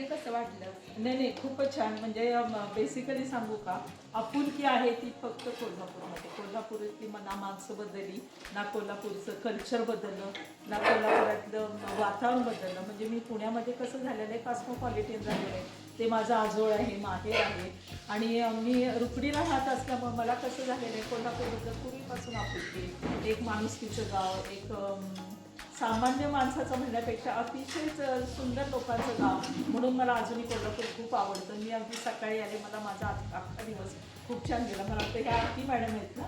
म्हणजे कसं वाटलं? नाही नाही खूपच छान. म्हणजे बेसिकली सांगू का? आपुलकी आहे ती फक्त कोल्हापूरमध्ये. कोल्हापूरची मना माणसं बदलली ना कोल्हापूरचं कल्चर बदललं ना कोल्हापुरातलं वातावरण बदललं. म्हणजे मी पुण्यामध्ये कसं झालेलं आहे कॉस्मोपॉलिटियन झालेलं आहे. ते माझं आजोळ आहे माहेर आहे. आणि मी रुकडीला राहत असल्यामुळे मला कसं झालेलं आहे कोल्हापूरबद्दल पूर्वीपासून आपुलकी एक माणुसकीचं गाव एक सामान्य माणसाचं म्हणण्यापेक्षा अतिशय सुंदर लोकांचं गाव. म्हणून मला अजूनही कोल्हापूर खूप आवडतं. मी अगदी सकाळी आले मला माझा अख्खा दिवस खूप छान गेला. मला वाटतं ह्या आरती मॅडम आहेत ना?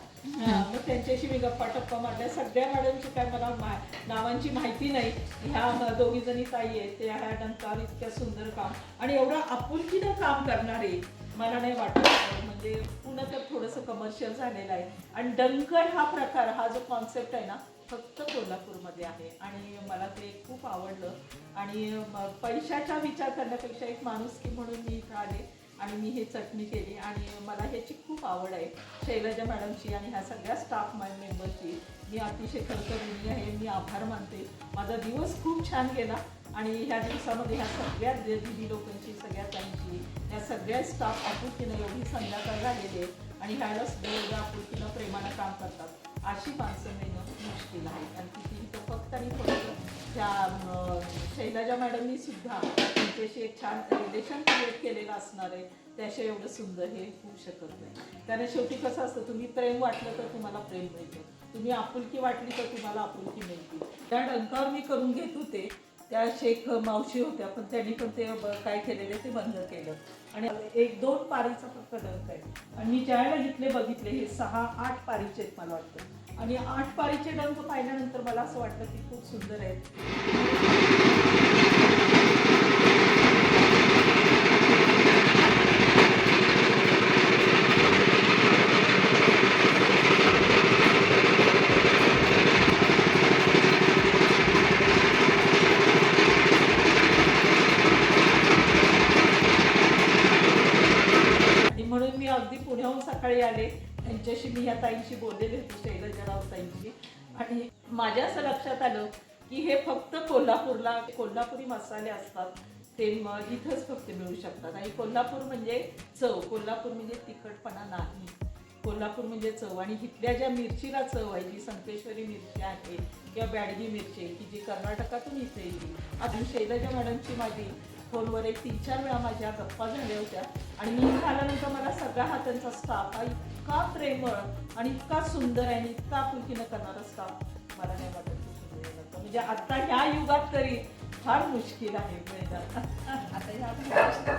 मग त्यांच्याशी मी गप्पा टप्पा मारल्या. सगळ्या मॅडमची काय मला मा- नावांची माहिती नाही. ह्या म- दोघी जणी ताई आहेत त्या ह्या डंकार इतक्या सुंदर काम आणि एवढं आपुलकीनं काम करणारे मला नाही वाटत. म्हणजे पुन्हा तर थोडंसं कमर्शियल झालेलं आहे. आणि डंकर हा प्रकार हा जो कॉन्सेप्ट आहे ना फक्त कोल्हापूरमध्ये आहे. आणि मला ते खूप आवडलं. आणि पैशाचा विचार करण्यापेक्षा एक माणूस की म्हणून मी इथं आले. आणि मी हे चटणी केली आणि मला ह्याची खूप आवड आहे. शैलजा मॅडमची आणि ह्या सगळ्या स्टाफ मेंबरची मी अतिशय खरखरणी आहे मी आभार मानते. माझा दिवस खूप छान गेला आणि ह्या दिवसामध्ये ह्या सगळ्या दे- दिदी लोकांची सगळ्या त्यांची या सगळ्या स्टाफ आपुलकीनं एवढी संध्याकाळ झालेली आहे आणि ह्याला सुद्धा आपुलकीनं प्रेमानं काम करतात. अशी माणसं मिळणं मुश्किल आहे. आणि ती फक्त आणि फक्त त्या शैलाजा मॅडमनी सुद्धा त्यांच्याशी एक छान रिलेशन क्रिएट केलेलं असणार आहे. त्याशिवाय एवढं सुंदर हे होऊ शकत नाही. कारण शेवटी कसं असतं तुम्ही प्रेम वाटलं तर तुम्हाला प्रेम मिळतं. तुम्ही आपुलकी वाटली तर तुम्हाला आपुलकी मिळते. त्या डंकावर मी करून घेत होते. त्या शेख मावशी होत्या पण त्यांनी पण ते काय केलेले ते बंद केलं. आणि एक दोन पारीचा फक्त डंक आहे. आणि मी ज्यावेळेला इथले बघितले हे सहा आठ पारीचे आहेत मला वाटतं. आणि आठ पारीचे डंक पाहिल्यानंतर मला असं वाटलं की खूप सुंदर आहेत आणि म्हणून मी अगदी पुण्याहून सकाळी आले त्यांच्याशी मी ह्या ताईंशी बोललेली होती शैलजाराव ताईंशी. आणि माझ्या असं लक्षात आलं की हे फक्त कोल्हापूरला कोल्हापुरी मसाले असतात ते मग इथंच फक्त मिळू शकतात. आणि कोल्हापूर म्हणजे चव. कोल्हापूर म्हणजे तिखटपणा नाही. कोल्हापूर म्हणजे चव. आणि इथल्या ज्या मिरचीला चव आहे जी संकेश्वरी मिरची आहे किंवा बॅडगी मिरची आहे की जी कर्नाटकातून इथे येईल अजून शैलजा मॅडमची माझी फोनवर एक तीन चार वेळा माझ्या गप्पा झाल्या होत्या. आणि मी झाल्यानंतर मला सगळा हा त्यांचा स्टाफ हा इतका प्रेमळ आणि इतका सुंदर आहे आणि इतका आपुलकीनं करणारा स्टाफ मला नाही वाटत म्हणजे आता ह्या युगात तरी फार मुश्किल आहे आता ह्या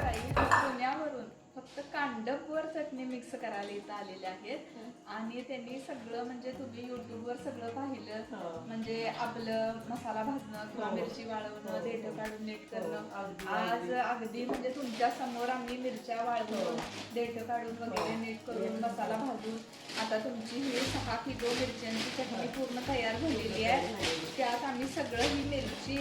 फक्त कांडपवर चटणी मिक्स करायला इथं आलेले आहेत आणि त्यांनी सगळं म्हणजे तुम्ही युट्यूबवर सगळं हो. पाहिलं म्हणजे आपलं मसाला भाजणं किंवा हो. मिरची वाळवणं हो. देठ काढून नीट हो, करणं आज अगदी. म्हणजे तुमच्यासमोर आम्ही मिरच्या वाळवून हो. देठ काढून वगैरे हो. नीट करून मसाला भाजून आता तुमची ही सहा किलो मिरच्यांची चटणी पूर्ण तयार झालेली आहे त्यात आम्ही सगळं ही मिरची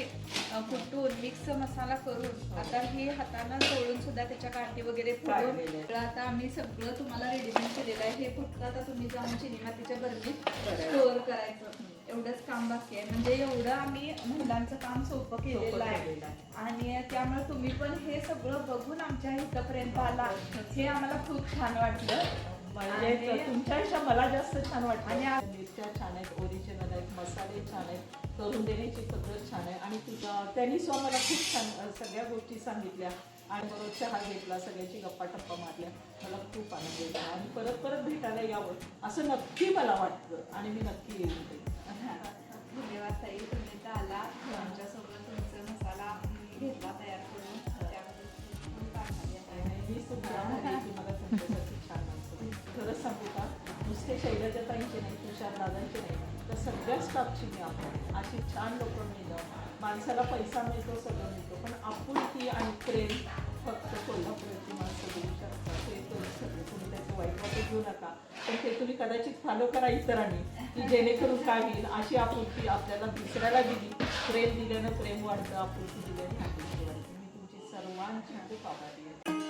कुटून मिक्स मसाला करून आता ही हातानं चोळून सुद्धा त्याच्या काठी वगैरे फोडून काढलेली आहे. आता आम्ही सगळं तुम्हाला रेडीमेड केलेलं आहे. हे फक्त आता तुम्ही जाऊन चिनीमातीच्या बर्दीत स्टोअर करायचं. एवढंच काम बाकी आहे. म्हणजे एवढं आम्ही महिलांचं काम सोपं केलेलं आहे. केलेलं. आणि त्यामुळे तुम्ही पण हे सगळं बघून आमच्या इथपर्यंत आला. हे आम्हाला खूप छान वाटलं. म्हणजे तुमच्यापेक्षा मला जास्त छान वाटतं आणि मिरच्या छान आहेत ओरिजिनल आहेत मसाले छान आहेत करून देण्याची पद्धत छान आहे. आणि तुझा त्यांनी मला खूप छान सगळ्या गोष्टी सांगितल्या. आणि बरोबर चहा घेतला सगळ्याची गप्पा टप्पा मारल्या. मला खूप आनंद झाला आणि परत परत भेटायला यावं असं नक्की मला वाटतं. आणि मी नक्की येईल. धन्यवाद ताई तुम्ही इथं आला. आमच्यासोबत तुमचा मसाला घेतला तयार करून. मी सुद्धा मला तुमच्यासाठी छान. खरंच सांगू का? नुसते शैलजाताईंचे नाही तुषार दादांचे नाही. तर सगळ्या साक्षी मी अशी छान लोक मिळणं माणसाला पैसा मिळतो सगळं मिळतो. पण आपुलकी आणि प्रेम फक्त कोल्हापुराची माणसं देऊ शकतात. ते तुम्ही सगळे तुम्ही त्याचं वाईट वाटत घेऊ नका. पण ते तुम्ही कदाचित फॉलो करा इतरांनी की जेणेकरून काय होईल? अशी आपुलकी आपल्याला दुसऱ्याला दिली प्रेम दिल्यानं प्रेम वाढतं आपुलकी दिल्यानं आपुलकी मी तुमची सर्वांची खूप आभारी आहे.